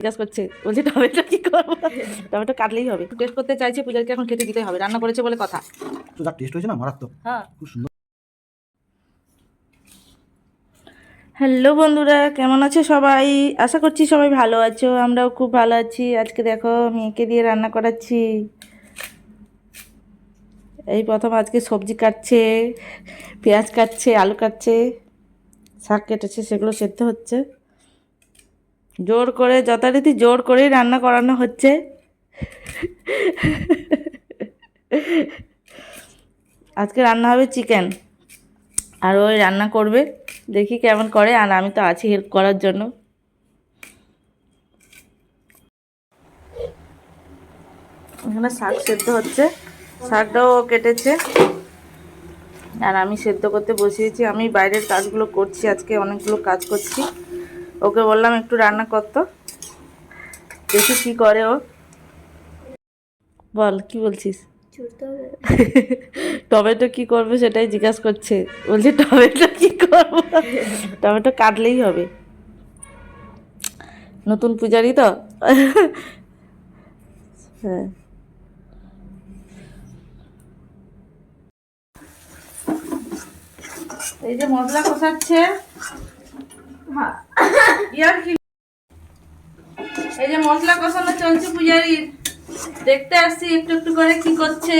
জিজ্ঞাসা করছে বলছে টমেটো কি করব? টমেটো কাটলেই হবে। টেস্ট করতে চাইছে পূজাকে এখন খেতে দিতে হবে। রান্না করেছে বলে কথা। তো যা টেস্ট হয়েছে না মারাত্মক। হ্যাঁ। খুব সুন্দর। হ্যালো বন্ধুরা কেমন আছো সবাই? আশা করছি সবাই ভালো আছো আমরাও খুব ভালো আছি। আজকে দেখো মেয়েকে দিয়ে রান্না করাচ্ছি। এই প্রথম আজকে সবজি কাটছে পেঁয়াজ কাটছে আলু কাটছে শাক কেটেছে সেগুলো সেদ্ধ হচ্ছে। জোর করে, যথারীতি জোর করেই রান্না করানো হচ্ছে। আজকে রান্না হবে চিকেন। আর ওই রান্না করবে, দেখি কেমন করে, আর আমি তো আছি হেল্প করার জন্য। এখানে শাক সেদ্ধ হচ্ছে, শাকটাও কেটেছে। আর আমি সেদ্ধ করতে বসিয়েছি, আমি বাইরের কাজগুলো করছি, আজকে অনেকগুলো কাজ করছি। ওকে বললাম একটু রান্না করতো দেখি কি করে ও। বল কি বলছিস? টমেটো কি করবে সেটাই জিজ্ঞাসা করছে। বলছে টমেটো কি করব? টমেটো কাটলেই হবে। নতুন পূজারি তো। হ্যাঁ। এই যে মশলা কষাচ্ছে। কি এই যে মশলা কষানো চলছে পূজারির দেখতে আসছি একটু একটু করে কি করছে।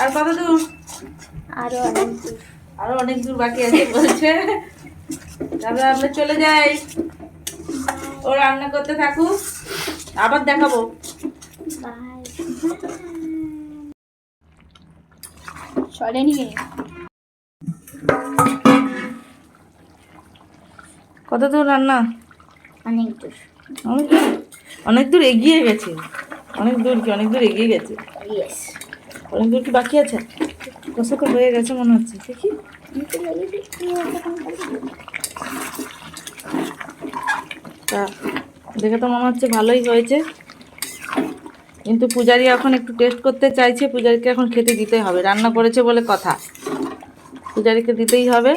আর কত দূর? আরও অনেক দূর। আরও অনেক দূর বাকি আছে বলছে। তারপরে আমরা চলে যাই। ও রান্না করতে থাকুক। আবার দেখাবো। সরেনি কত দূর রান্না? অনেক দূর। অনেক দূর? অনেক দূর এগিয়ে গেছে। অনেক দূর কি অনেক দূর এগিয়ে গেছে? অনেক দূর কি বাকি আছে? কষা তো হয়ে গেছে মনে হচ্ছে। দেখি। তা দেখে তো মনে হচ্ছে ভালোই হয়েছে। কিন্তু পূজারি এখন একটু টেস্ট করতে চাইছে। পূজারিকে এখন খেতে দিতে হবে। রান্না করেছে বলে কথা। পূজারিকে দিতেই হবে।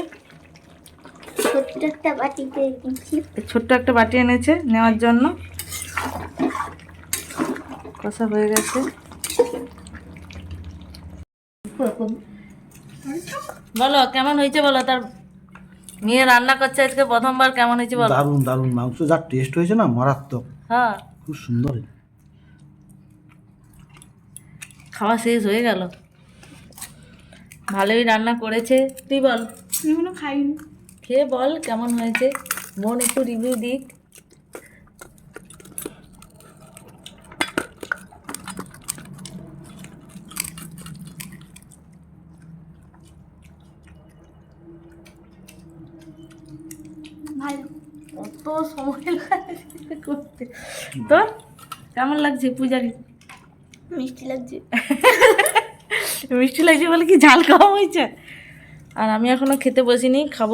ছোট্ট একটা বাটি এনেছে নেওয়ার জন্য। কষা হয়ে গেছে। বলো কেমন হয়েছে বলো? তার মেয়ে রান্না করছে আজকে প্রথমবার কেমন হয়েছে বলো? দারুণ দারুণ। মাংস যা টেস্ট হয়েছে না মারাত্মক। হ্যাঁ। খুব সুন্দর। খাওয়া শেষ হয়ে গেল। ভালোই রান্না করেছে। তুই বল। এখনও খাইনি। খেয়ে বল কেমন হয়েছে? বোন একটু রিভিউ দিক। কত সময় লাগে করতে। তোর কেমন লাগছে পূজারি? মিষ্টি লাগছে। মিষ্টি লাগছে বলে কি ঝাল খাওয়া হয়েছে? আর আমি এখনও খেতে বসিনি খাব।